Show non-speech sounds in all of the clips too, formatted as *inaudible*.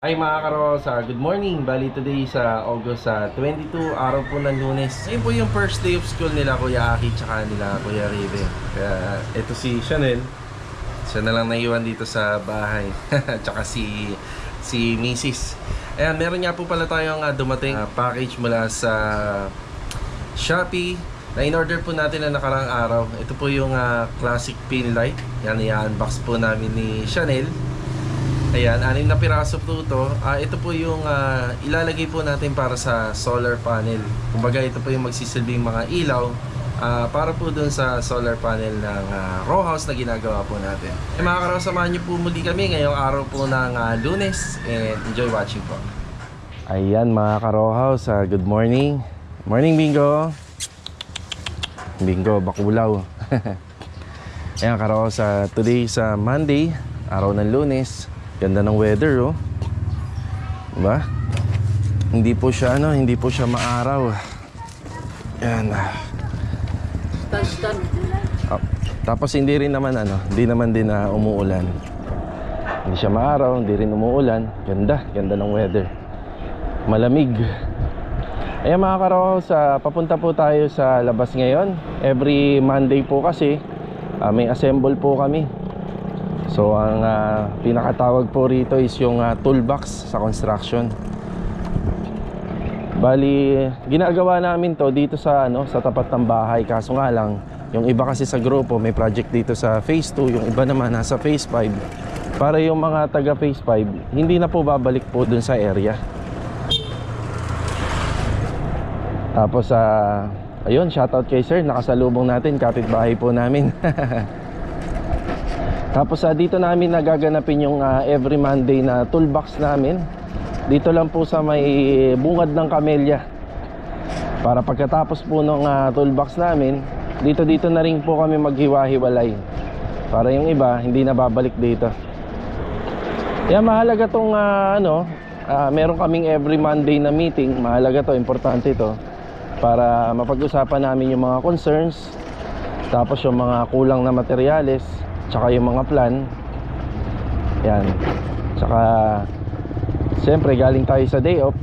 Hi mga karosa, good morning. Bali today sa August sa 22, araw po ng lunes. Ngayon po yung first day of school nila Kuya Aki tsaka nila Kuya Raven. Kaya ito si Chanel. Siya na lang naiwan dito sa bahay. *laughs* tsaka si si Mrs. Ayan, meron nga po pala tayong ah, dumating ah, package mula sa Shopee na in-order po natin na nakarang araw. Ito po yung ah, classic pin light. Yan, i-unbox po namin ni Chanel. Ayan, anim na piraso po ito. Ah, ito po yung ah, ilalagay po natin para sa solar panel. Kumbaga ito po yung magsisilbing mga ilaw ah, para po dun sa solar panel ng ah, row house na ginagawa po natin. Eh, mga karaw, samahan niyo po muli kami ngayong araw po ng ah, lunes and enjoy watching po. Ayan mga ka-row house, ah, good morning. Morning Bingo. Bingo, bakulaw. *laughs* Ayan ka-row sa today sa Monday, araw ng lunes. Ganda ng weather, oh. Diba? Hindi po siya, ano, hindi po siya maaraw. Yan. Ah, tapos hindi rin naman, ano, hindi naman din na umuulan. Hindi siya maaraw, hindi rin umuulan. Ganda, ganda ng weather. Malamig. Ayan mga karaw, sa papunta po tayo sa labas ngayon. Every Monday po kasi, ah, may assemble po kami. So ang ah, pinakatawag po rito is yung ah, toolbox sa construction. Bali, ginagawa namin to dito sa ano, sa tapat ng bahay. Kaso nga lang, yung iba kasi sa grupo may project dito sa phase 2, yung iba naman nasa phase 5. Para yung mga taga phase 5, hindi na po babalik po dun sa area. Tapos sa ayun, shoutout kay sir, nakasalubong natin kapitbahay po namin. *laughs* Tapos sa dito namin nagaganapin yung ah, every Monday na toolbox namin. Dito lang po sa may bungad ng Camellia. Para pagkatapos po ng ah, toolbox namin, dito dito na rin po kami maghiwa-hiwalay. Para yung iba hindi na babalik dito. Kaya mahalaga tong ah, ano, ah, meron kaming every Monday na meeting. Mahalaga to, importante to. Para mapag-usapan namin yung mga concerns, tapos yung mga kulang na materyales, tsaka yung mga plan. Yan. Tsaka siyempre galing tayo sa day off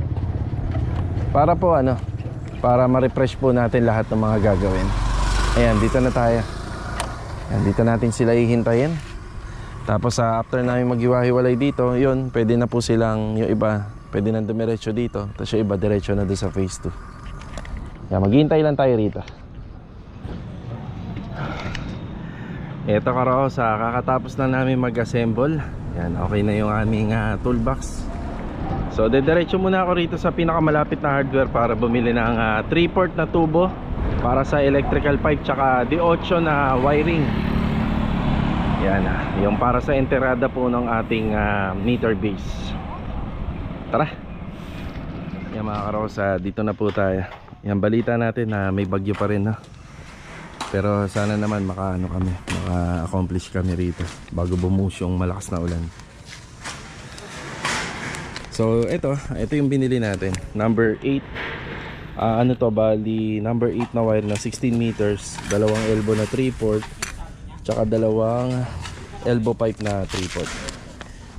para po ano, para ma-refresh po natin lahat ng mga gagawin. Ayan, dito na tayo. Ayan, dito natin sila hihintayin. Tapos sa after namin maghiwa-hiwalay dito, yun, pwede na po silang yung iba, pwede na dumiretso dito. Tapos yung iba diretso na doon sa phase 2. Yan, maghihintay lang tayo rito. Ito karo sa kakatapos na namin mag-assemble. Yan, okay na yung aming ah, toolbox. So, dediretso muna ako rito sa pinakamalapit na hardware para bumili ng 3-port na tubo para sa electrical pipe tsaka D8 na wiring. Yan, ah, yung para sa enterada po ng ating ah, meter base. Tara. Yan mga karosa, dito na po tayo. Yan balita natin na may bagyo pa rin, no? Pero sana naman makaano kami, maka-accomplish kami rito bago bumuhos yung malakas na ulan. So, ito, ito yung binili natin. Number 8. Ah, ano to, bali number 8 na wire na 16 meters, dalawang elbow na 3 port, tsaka dalawang elbow pipe na 3 port.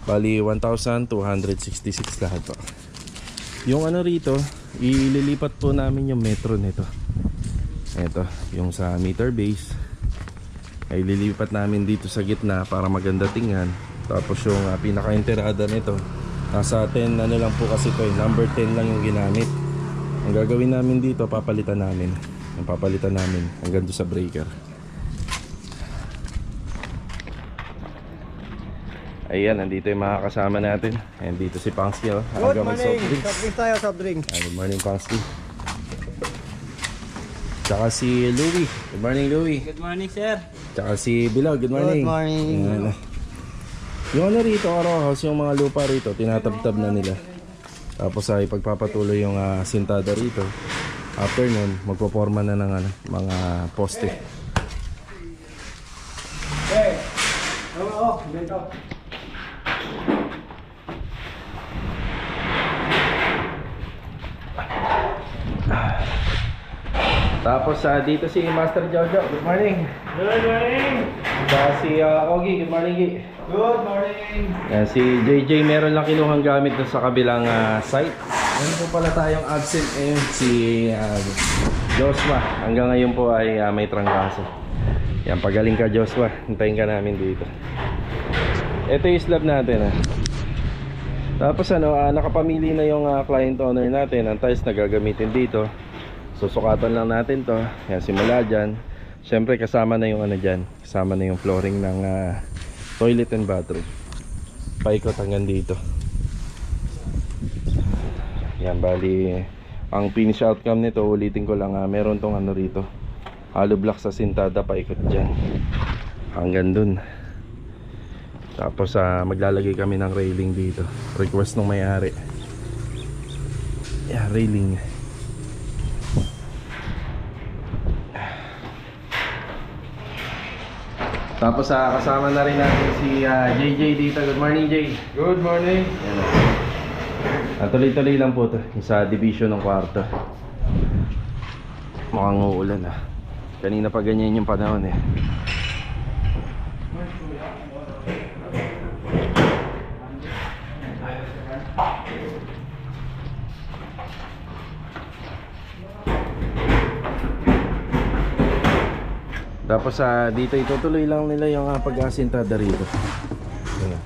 Bali 1,266 lahat to. Yung ano rito, ililipat po namin yung metro nito. Ito, yung sa meter base ay lilipat namin dito sa gitna para maganda tingnan. Tapos yung uh, pinaka-enterada nito, nasa 10 ano lang po kasi to, eh, number 10 lang yung ginamit. Ang gagawin namin dito, papalitan namin. Ang papalitan namin hanggang doon sa breaker. Ayan, nandito yung mga kasama natin. Ayan, dito si Pangsky. Oh. Good Aga may morning. soft drinks. Tayo, soft drinks. Ah, good morning, Pangsky. Tsaka si Louie. Good morning, Louie. Good morning, sir. Tsaka si Bilog, good morning. Good morning. Ayan. Yung ano rito, Arohaus, yung mga lupa rito, tinatabtab na nila. Tapos ay pagpapatuloy yung ah, sintada rito. After nun, magpoporma na ng ano, mga poste. Oo, ganito. Tapos ah, dito si Master Jojo, good morning. Good morning. Tsaka si ah, Ogie, good morning, Gi. Good morning. Yan, si JJ meron lang kinuhang gamit doon sa kabilang ah, site. Meron po pala tayong absent ngayon si ah, Joshua. Hanggang ngayon po ay ah, may trangkaso. Yan, pagaling ka Joshua. Hintayin ka namin dito. Ito yung slab natin ah. Tapos ano, ah, nakapamili na yung ah, client owner natin ang tiles na gagamitin dito. Susukatan lang natin to. Yan, simula dyan. Siyempre kasama na yung ano dyan. Kasama na yung flooring ng ah, toilet and bathroom. Paikot hanggang dito. Yan, bali ang finish outcome nito, ulitin ko lang, ah, meron tong ano rito. Hollow block sa sintada, paikot dyan. Hanggang dun. Tapos ah, maglalagay kami ng railing dito. Request ng may-ari. Yeah, railing. Tapos ah, kasama na rin natin si ah, JJ dito. Good morning, Jay. Good morning. Yan o. Ah, tuloy-tuloy lang po to yung sa division ng kwarto. Mukhang uulan ah. Kanina pa ganyan yung panahon eh. Tapos sa dito itutuloy lang nila yung uh, pag-asintada rito. Yan ah.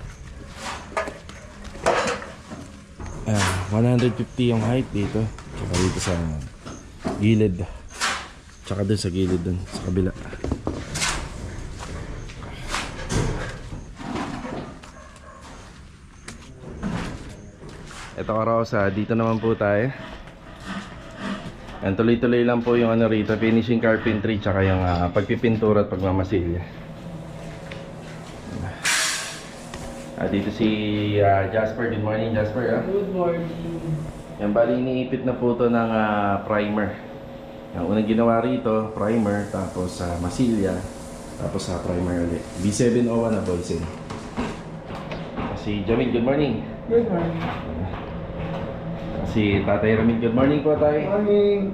Ah, 150 yung height dito. Tsaka dito sa gilid. Tsaka dun sa gilid dun, sa kabila. Ito karosa, dito naman po tayo. Yan, tuloy-tuloy lang po yung ano rito, finishing carpentry tsaka yung ah, pagpipintura at pagmamasilya. Ah, dito si ah, Jasper. Good morning, Jasper. ah. Good morning. Yan, bali iniipit na po to ng ah, primer. Ang unang ginawa rito, primer, tapos sa masilya, tapos sa primer ulit. B701 na Boysen. Si Jamil, good morning. Good morning. Si Tatay Ramil, good morning po tayo. Morning.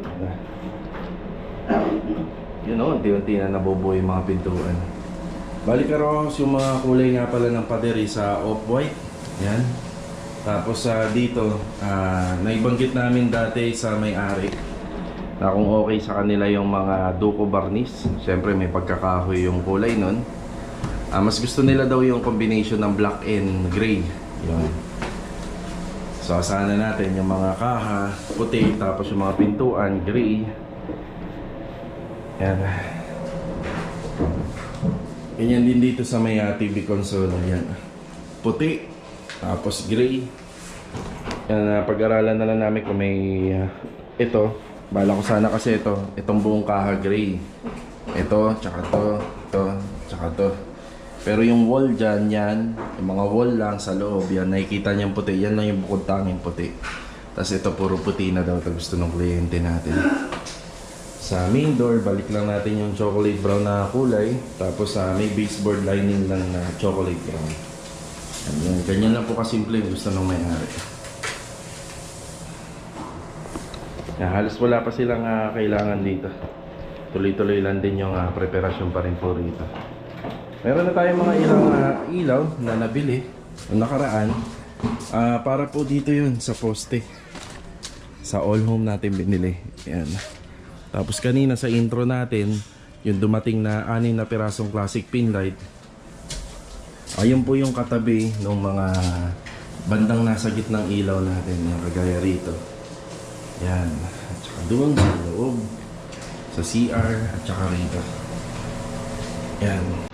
*coughs* Yun o, unti-unti na nabubuo yung mga pintuan. Balik Ross, yung mga kulay nga pala ng paderi sa off-white. Yan. Tapos sa dito, ah, naibanggit namin dati sa may-ari na kung okay sa kanila yung mga duko varnish. Siyempre may pagkakahoy yung kulay nun. Ah, mas gusto nila daw yung combination ng black and gray. Yun. So asahan na natin yung mga kaha, puti, tapos yung mga pintuan, gray. Yan. Ganyan din dito sa may ah, TV console. Yan. Puti. Tapos gray. Yan, ah, pag-aralan na lang namin kung may ah, ito. Bala ko sana kasi ito. Itong buong kaha gray. Ito, tsaka to, ito, tsaka to. Pero yung wall dyan, yan, yung mga wall lang sa loob, yan, nakikita niyang puti. Yan lang yung bukod tanging puti. Tapos ito, puro puti na daw. Ito gusto ng kliyente natin. Sa main door, balik lang natin yung chocolate brown na kulay. Tapos sa may baseboard lining lang na chocolate brown. Yan, yan. Ganyan lang po kasimple yung gusto ng may-ari. Yan, halos wala pa silang ah, kailangan dito. Tuloy-tuloy lang din yung ah, preparasyon pa rin po rito. Meron na tayong mga ilang ah, ilaw na nabili noong nakaraan. Ah, para po dito yun sa poste. Sa all home natin binili. Yan. Tapos kanina sa intro natin, yung dumating na anin na pirasong classic pin light. Ayun po yung katabi ng mga bandang nasa gitnang ilaw natin, yung kagaya rito. Yan. At saka doon sa loob, sa CR, at saka rito. Yan.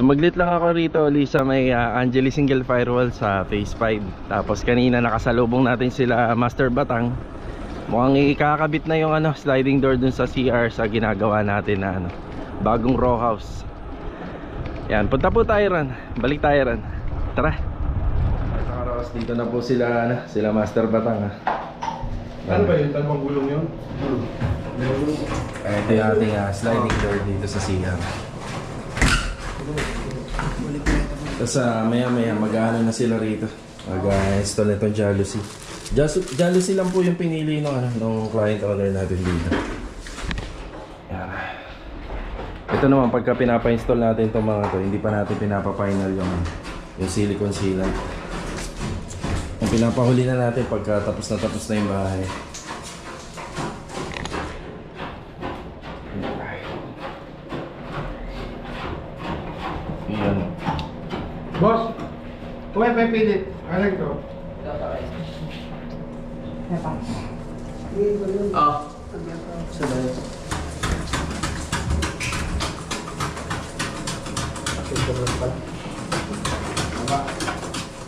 Sumaglit lang ako rito uli sa may ah, Angeli Single Firewall sa Phase 5 Tapos kanina nakasalubong natin sila Master Batang Mukhang ikakabit na yung ano, sliding door dun sa CR sa ginagawa natin na ano, bagong row house Yan, punta po tayo ron, balik tayo ron Tara Sa Karos, dito na po sila, ano, sila Master Batang ha. Ano ba yun? Talbang gulong yun? Ito yung ating ah, sliding door dito sa CR. Tapos ah, maya maya mag-ano na sila rito. Mag-install na itong jalousie. Jalousie, jalousie lang po yung pinili ng, ano, ng client owner natin dito. Yan. Ito naman pagka pinapa-install natin itong mga to, hindi pa natin pinapa-final yung, yung silicone sealant. Ang pinapahuli na natin pagka tapos na tapos na yung bahay. Boss! Uwe, may pilit. Ano ito?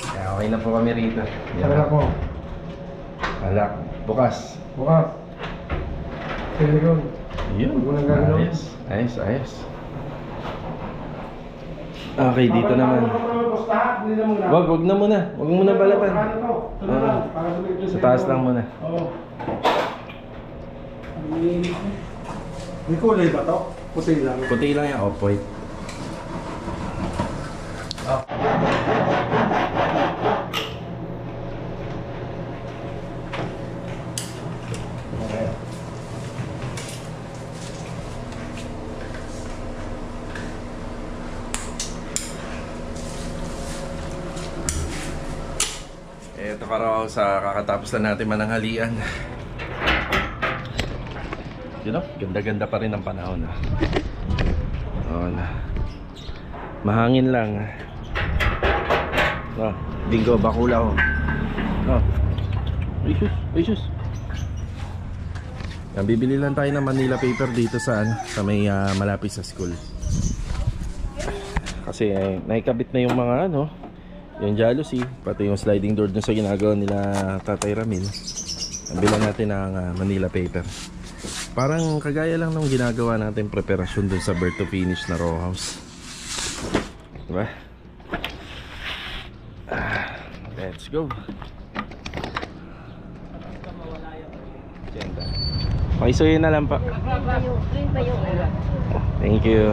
Kaya okay na po kami rito. Yan ako. Alak. Bukas. Bukas. Silicon. Yun. Ayos. Ayos, ayos. Okay, dito naman. Wag, wag na muna. Wag mo muna? Para sumiklop Sa taas lang muna. Oo. May kulay ba to? Puti lang. Puti lang yung off-white. Ito ka raw sa kakatapos na natin mananghalian. You know, ganda-ganda pa rin ang panahon. Ah. Oo na. Mahangin lang. Oh, bingo, bakula oh. Oh. Ay. Yan, bibili lang tayo ng Manila paper dito sa ano, sa may ah, malapit sa school. Kasi eh, naikabit na yung mga ano, yung jalousie, pati yung sliding door dun sa ginagawa nila Tatay Ramil. Bilan natin ng ah, Manila paper. Parang kagaya lang nung ginagawa natin preparasyon dun sa birth to finish na row house. Diba? Ah, let's go. Ganda. Pakisuyin na lang pa. Thank you.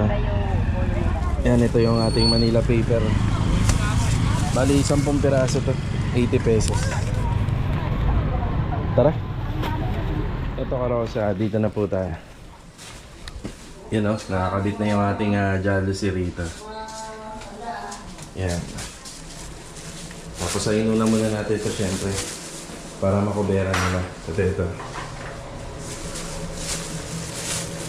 Yan, ito yung ating Manila paper. Bali, 10 piraso to. 80 pesos. Tara. Ito karosa, dito na po tayo. Yun o, nakakabit na yung ating uh, jalousie rito. Yan. Tapos ayun na muna natin ito syempre. Para makubera nila. Ito, ito.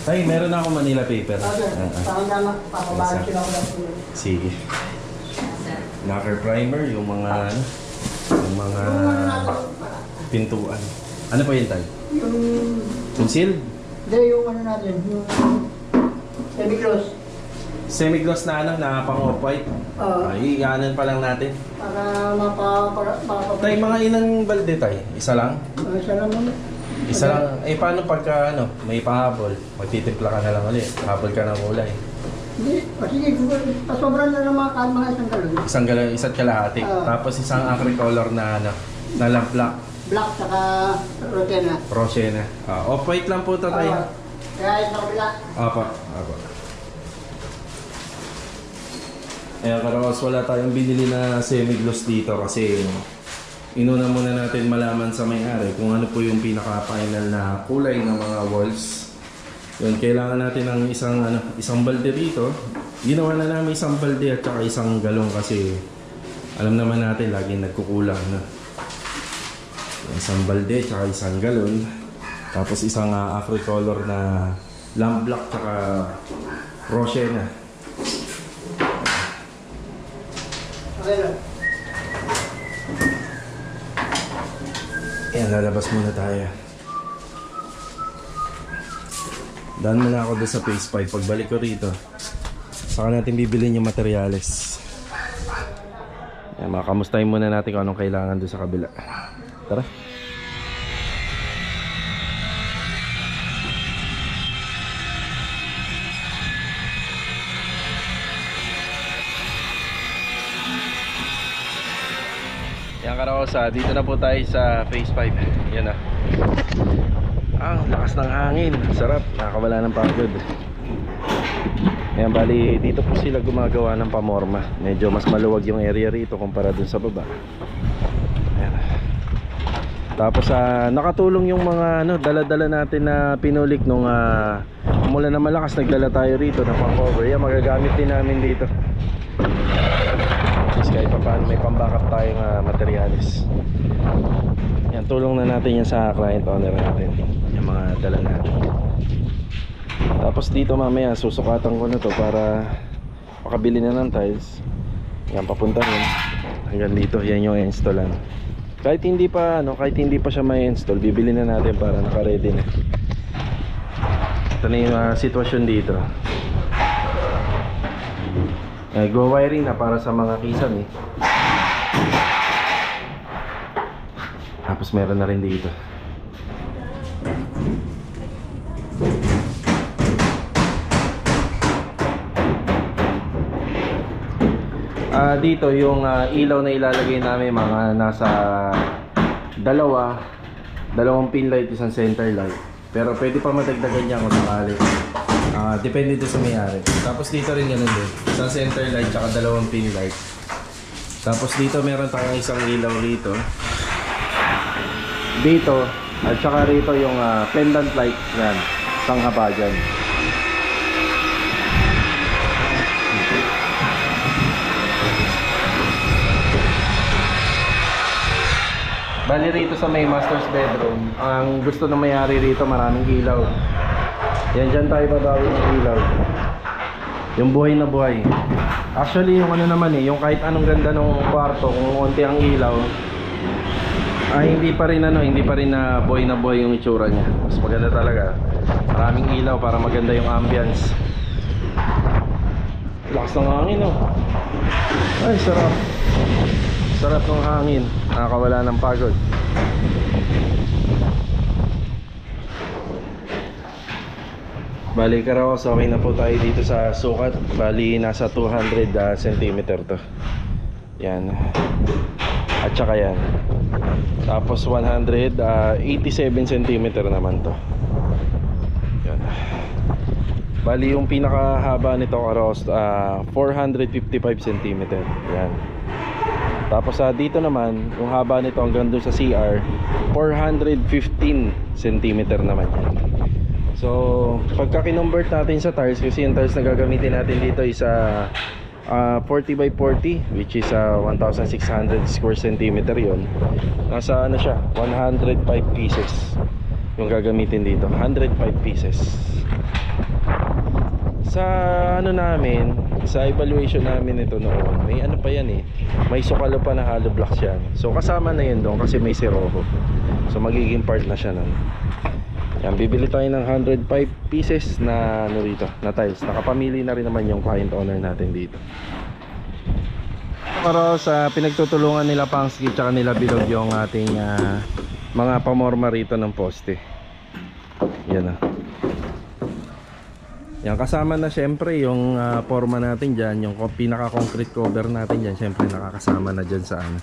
Ay, meron na ako Manila paper. Ah, ah. Parang naman, papabahan sila ko lang. Sige. Knocker primer, yung mga ano, yung mga pintuan. Ano pa yun tayo? Yung, Concealed? hindi yung ano natin, yung semi-close. Semi-gloss na ano, na pang off-white. Oo. Ay, ianan pa lang natin. Para mapa, para, mapa, Tay, mga ilang balde tayo? Isa lang? Uh, isa lang naman. Isa lang. Eh, paano pagka ano, may pahabol? Magtitimpla ka na lang ulit. Habol ka ng kulay. Hindi, o sige, pasobran na ng mga mga isang galon. Isang gala, isa't kalahati. Oo. Tapos isang acry color na ano, na lamp-black. Black saka rotena. Rosé na. Ah, off-white lang po ito tayo. Oo. Kaya sa kabila, Apa, apa. Eh, karawas wala tayong binili na semi-gloss dito kasi inuna muna natin malaman sa may-ari kung ano po yung pinaka-final na kulay ng mga walls. Yun, kailangan natin ng isang ano, isang balde dito. Ginawa na namin isang balde at saka isang galong kasi alam naman natin laging nagkukulang na. Isang balde at saka isang galon. Tapos isang uh, acry color na lamp black tsaka rosé na. okay lang. Ayan, lalabas muna tayo. Daan muna ako doon sa phase 5. Pagbalik ko rito, Saka natin bibilin yung materyales. Yan, makamustahin muna natin kung anong kailangan doon sa kabila. Tara. Yan karosa, dito na po tayo sa phase 5 Yan na Ang lakas ng hangin. Sarap, nakakawala ng pagod. Yan bali, dito po sila gumagawa ng pamorma. Medyo mas maluwag yung area rito kumpara dun sa baba. Yan Tapos ah, nakatulong yung mga ano, dala-dala natin na pinulik nung ah, mula na malakas nagdala tayo rito ng pang-cover. Yan, magagamit din namin dito kahit pa paano may pambackup tayong uh, materialis. Yan tulong na natin yan sa client owner natin yung mga dala natin. Tapos dito mamaya susukatan ko na to para makabili na ng tiles. Yan papunta rin. Hanggang dito yan yung installan kahit hindi pa ano kahit hindi pa siya may install bibili na natin para naka na. Ito na yung ah, sitwasyon dito eh, go wiring na para sa mga kisan eh. Tapos meron na rin dito. Ah, dito yung ah, ilaw na ilalagay namin mga nasa dalawa, dalawang pin light, isang center light. Pero pwede pa madagdagan niya kung sakali. Ah, depende dito sa may-ari. Tapos dito rin ganun din. Isang center light tsaka dalawang pin light. Tapos dito meron tayong isang ilaw rito. Dito at saka rito yung ah, pendant light yan. Isang haba dyan. Bali rito sa may master's bedroom, ang gusto ng may-ari rito maraming ilaw. Yan dyan tayo babawi ng ilaw. Yung buhay na buhay. Actually yung ano naman eh, yung kahit anong ganda ng kwarto, kung konti ang ilaw, ay hindi pa rin ano, hindi pa rin na buhay na buhay yung itsura niya. Mas maganda talaga. Maraming ilaw para maganda yung ambience. Lakas ng hangin oh. Ay, sarap. Sarap ng hangin. Nakakawala ng pagod. Bali Karaos, okay na po tayo dito sa sukat. Bali nasa 200 uh, cm to. Yan. At saka yan. Tapos 187 cm naman to. Yan. Bali yung pinakahaba nito Karaos, uh, 455 cm. Yan. Tapos sa dito naman, yung haba nito hanggang doon sa CR, 415 cm naman yan. So, pagka kinonvert natin sa tiles, kasi yung tiles na gagamitin natin dito is uh, uh, 40 by 40, which is uh, 1,600 square centimeter yon. Nasa ano siya, 105 pieces yung gagamitin dito. 105 pieces. Sa ano namin, sa evaluation namin ito noon, may ano pa yan eh. May sukalo pa na hollow blocks yan. So kasama na yun doon kasi may siroho. So magiging part na siya nun. Yan, bibili tayo ng 105 pieces na ano dito, na tiles. Nakapamili na rin naman yung client owner natin dito. Para sa pinagtutulungan nila Pangski tsaka nila Bilog yung ating ah, mga pamorma rito ng poste. Yan ah. Yan kasama na syempre yung ah, forma natin diyan, yung pinaka-concrete cover natin diyan, syempre nakakasama na diyan sa ano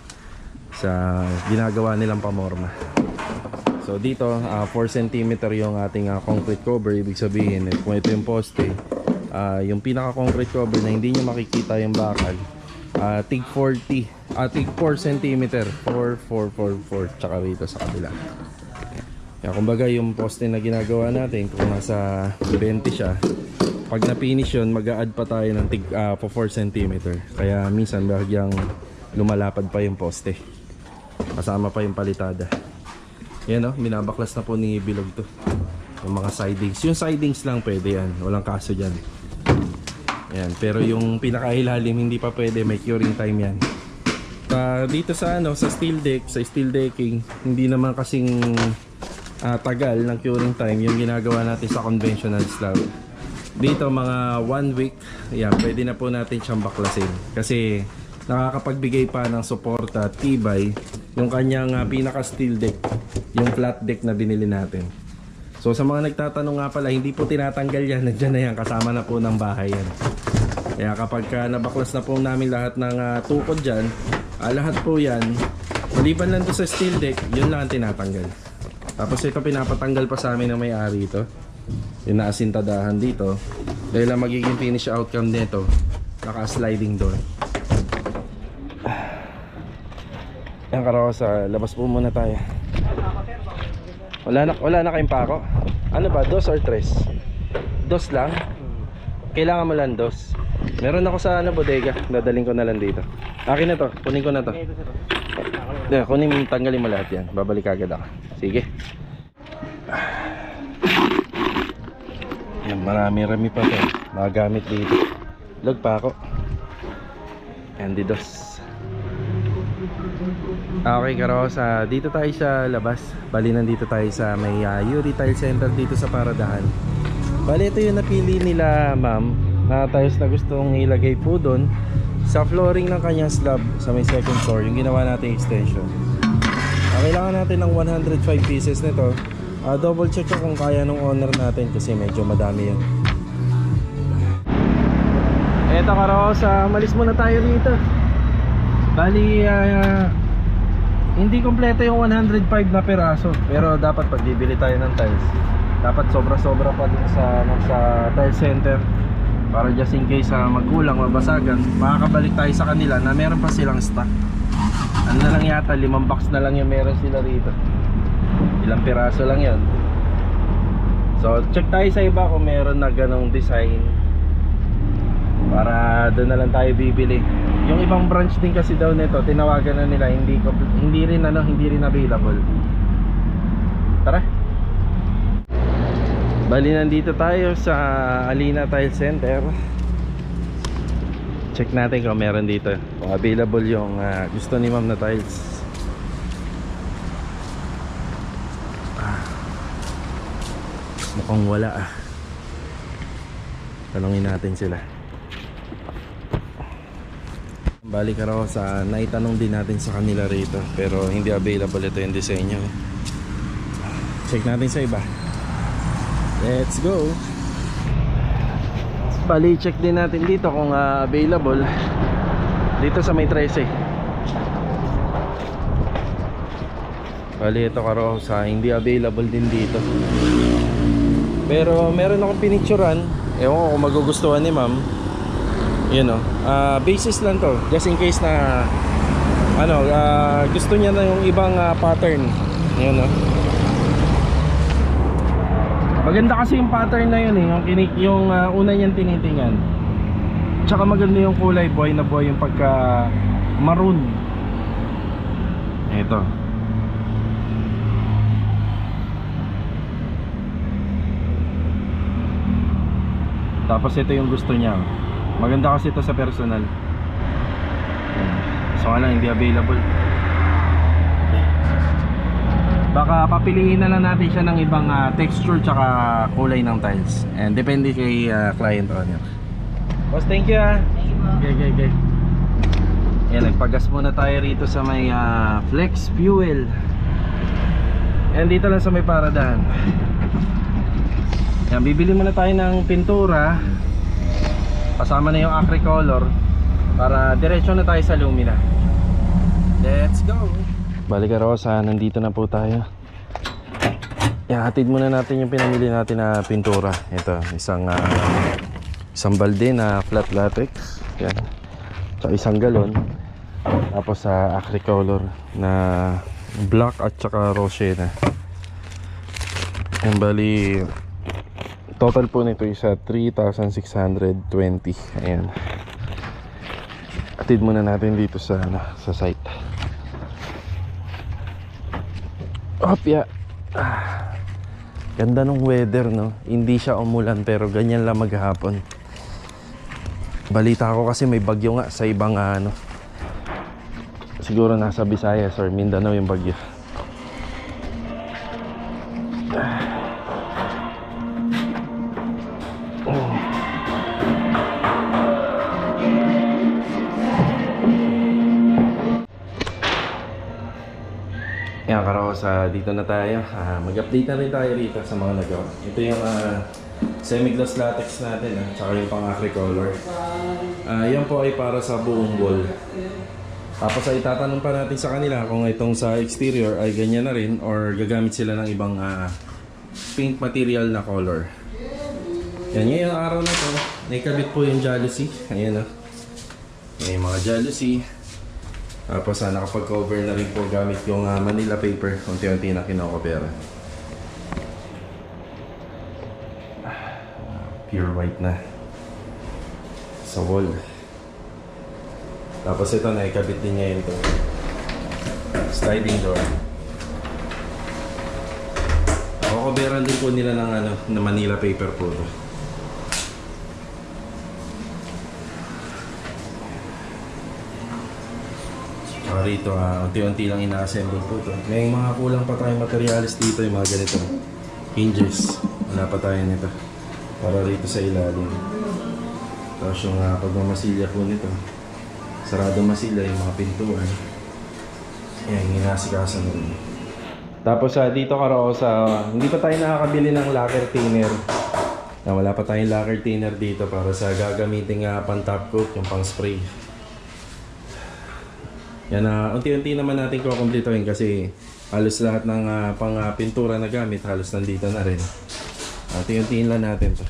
sa ginagawa nilang pamorma. So dito, ah, 4 cm yung ating ah, concrete cover. Ibig sabihin, eh, kung ito yung poste, ah, yung pinaka-concrete cover na hindi nyo makikita yung bakal, ah, tig 40, ah, tig 4 cm, 4, 4, 4, 4, tsaka rito sa kabila. Kaya kumbaga yung poste na ginagawa natin, kung nasa 20 siya, pag na-finish yun, mag-a-add pa tayo ng tig po 4 cm. Kaya minsan bahagyang lumalapad pa yung poste. Kasama pa yung palitada. Yan o, minabaklas na po ni Bilog to. Yung mga sidings. Yung sidings lang pwede yan. Walang kaso dyan. Yan. Pero yung pinakahilalim hindi pa pwede. May curing time yan. Ah, dito sa ano, sa steel deck, sa steel decking, hindi naman kasing ah, tagal ng curing time yung ginagawa natin sa conventional slab. dito mga one week, yan, pwede na po natin siyang baklasin. Kasi nakakapagbigay pa ng suporta at tibay yung kanyang ah, pinaka steel deck, yung flat deck na binili natin. So sa mga nagtatanong nga pala, hindi po tinatanggal yan, *laughs* nandiyan na yan, kasama na po ng bahay yan. Kaya kapag ka nabaklas na po namin lahat ng ah, tukod dyan, ah, lahat po yan, maliban lang to sa steel deck, yun lang ang tinatanggal. Tapos ito pinapatanggal pa sa amin ng may-ari ito. Yung naasintadahan dito. Dahil ang magiging finish outcome nito, naka-sliding door. Yan karosa, labas po muna tayo. Wala na, wala na kayong pako? Ano ba, dos or tres? Dos lang? Kailangan mo lang dos. Meron ako sa ano, bodega. Dadaling ko na lang dito. Akin na to, kunin ko na to. Hindi, kunin mo, tanggalin mo lahat yan. Babalik agad ako. Sige. Yan, marami-rami pa to. Mga dito. Log pa ako. Yan, di dos. Okay, Karosa. Dito tayo sa labas. Bali, nandito tayo sa may uh, Yuri Tile Center dito sa Paradahan. Bali, ito yung napili nila, ma'am, na tiles na gustong ilagay po doon sa flooring ng kanyang slab sa may second floor, yung ginawa natin extension. Ah, kailangan natin ng 105 pieces nito. Ah, double check ko kung kaya ng owner natin kasi medyo madami yan. Eto Karosa, malis muna tayo dito. Bali, ah, hindi kompleto yung 105 na peraso pero dapat pag bibili tayo ng tiles. Dapat sobra-sobra pa din sa, ano, sa tile center. Para just in case uh, magkulang, mabasagan makakabalik tayo sa kanila na meron pa silang stock. Ano na lang yata, limang box na lang yung meron sila rito. Ilang piraso lang yon so check tayo sa iba kung meron na ganong design para doon na lang tayo bibili. Yung ibang branch din kasi daw nito tinawagan na nila hindi hindi rin ano hindi rin available. Tara. Bali nandito tayo sa Alina Tile Center. Check natin kung meron dito. Kung available yung ah, gusto ni ma'am na tiles. Ah. mukhang wala ah. Tanongin natin sila Balik raw sa naitanong din natin sa kanila rito pero hindi available ito yung disenyo. Check natin sa iba. Let's go. Bali check din natin dito kung ah, available dito sa may 13. Bali ito karo sa hindi available din dito. Pero meron akong pinicturan. Ewan ko kung magugustuhan ni ma'am. Yun o. Ah, basis lang to. Just in case na ano, ah, gusto niya na yung ibang ah, pattern. Yun o. Maganda kasi yung pattern na yun eh. Yung, kinik yung ah, una niyang tinitingnan. Tsaka maganda yung kulay. Boy na boy yung pagka maroon. Ito. Tapos ito yung gusto niya. Maganda kasi ito sa personal. So lang hindi available. Baka papiliin na lang natin siya ng ibang ah, texture tsaka kulay ng tiles. And depende kay ah, client owner. Boss, thank you ah. Okay, okay, okay. Yan, nagpagas muna tayo rito sa may ah, Flex Fuel. And dito lang sa may paradahan. Yan, bibili muna tayo ng pintura kasama na yung acrylic color para diretso na tayo sa Lumina. Let's go! Balik Rosa, nandito na po tayo. Yan, hatid muna natin yung pinamili natin na pintura. Ito, isang ah, isang balde na flat latex. Yan, sa isang galon. Tapos sa acrylic color na black at saka rosé na. Bali Total po nito is uh, 3,620. Ayan. Atid muna natin dito sa ano, sa site. Opya. Ah. Ganda ng weather no. Hindi siya umulan pero ganyan lang maghapon. Balita ko kasi may bagyo nga sa ibang ah, ano. Siguro nasa Visayas or Mindanao yung bagyo. Karosa, dito na tayo. Ah, mag-update na rin tayo rito sa mga nagawa. Ito yung ah, semi-gloss latex natin, ah, tsaka yung pang-acry color. Ah, yan po ay para sa buong wall. Tapos ay tatanong pa natin sa kanila kung itong sa exterior ay ganyan na rin or gagamit sila ng ibang ah, paint material na color. Yan, ngayong araw na to, naikabit po yung jalousie. Ayan o. May mga jalousie. Tapos ah, nakapag-cover na rin po gamit yung ah, Manila paper. Unti-unti na kinokopera. Ah, Pure white na. Sa wall. Tapos ito na, ikabit din niya ito. Sliding door. Kukoberan din po nila ng ano, na Manila paper po to. Saka rito, ah, unti-unti lang ina-assemble po to. May mga kulang pa tayong materialis dito, yung mga ganito. Hinges. Wala pa tayo nito. Para rito sa ilalim. Tapos yung uh, pagmamasilya po nito. Sarado masilya yung mga pintuan. Yan, inasikasan nun. Tapos ah, dito karo sa hindi pa tayo nakakabili ng lacquer thinner. Na wala pa tayong lacquer thinner dito para sa gagamitin nga pang top coat, yung pang spray. Yan na unti-unti naman natin kukumplituhin kasi halos lahat ng ah, pang ah, pintura na gamit halos nandito na rin. Unti-untiin lang natin to.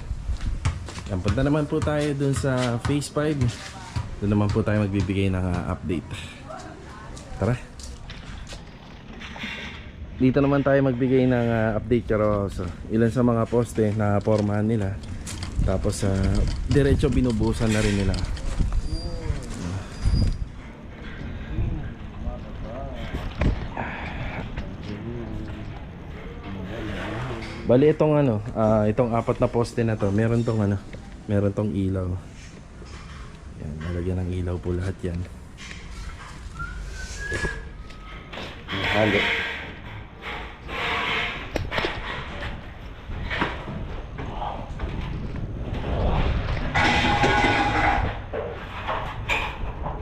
Yan, punta naman po tayo dun sa Phase 5. Doon naman po tayo magbibigay ng ah, update. Tara. Dito naman tayo magbigay ng ah, update karo so, ilan sa mga poste na pormahan nila. Tapos sa diretso binubusan na rin nila. Bali itong ano, ah, itong apat na poste na to, meron tong ano, meron tong ilaw. Yan, nalagyan ng ilaw po lahat yan. Halo.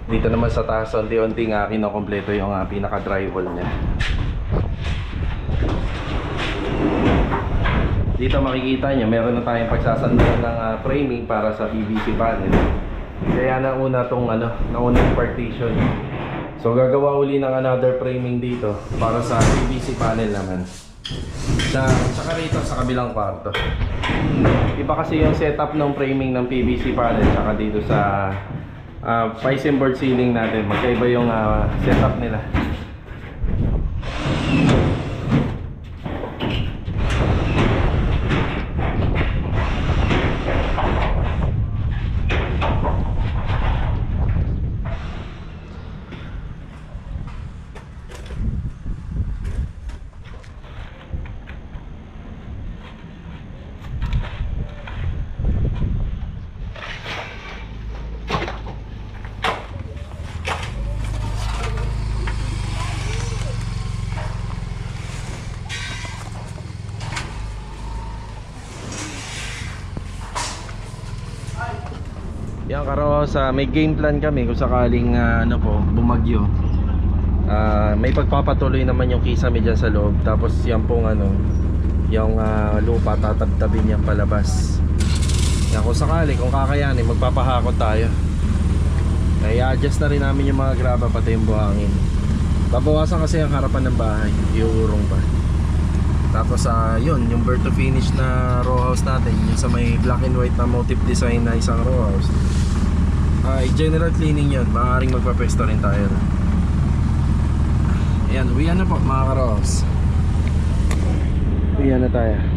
Dito naman sa taas, unti-unti nga kinokompleto yung uh, pinaka-drywall niya. Dito makikita nyo, meron na tayong pagsasandalan ng ah, framing para sa PVC panel. Kaya nauna tong ano, nauna yung partition. So gagawa uli ng another framing dito para sa PVC panel naman. Sa, saka rito sa kabilang kwarto. Iba kasi yung setup ng framing ng PVC panel saka dito sa uh, Piston board ceiling natin. Magkaiba yung ah, setup nila. Yan karosa, may game plan kami kung sakaling ah, ano po, bumagyo. Ah, may pagpapatuloy naman yung kisame dyan sa loob. Tapos yan pong ano, yung ah, lupa tatabtabin yan palabas. Yan kung sakali, kung kakayanin, magpapahakot tayo. i-adjust na rin namin yung mga graba pati yung buhangin. Babawasan kasi ang harapan ng bahay, iuurong pa. Tapos ah yun, yung bird to finish na row house natin, yung sa may black and white na motif design na isang row house. Ah, general cleaning yun, maaaring magpapesto rin tayo. Ayan, uwian na po mga karos. Uwian na tayo.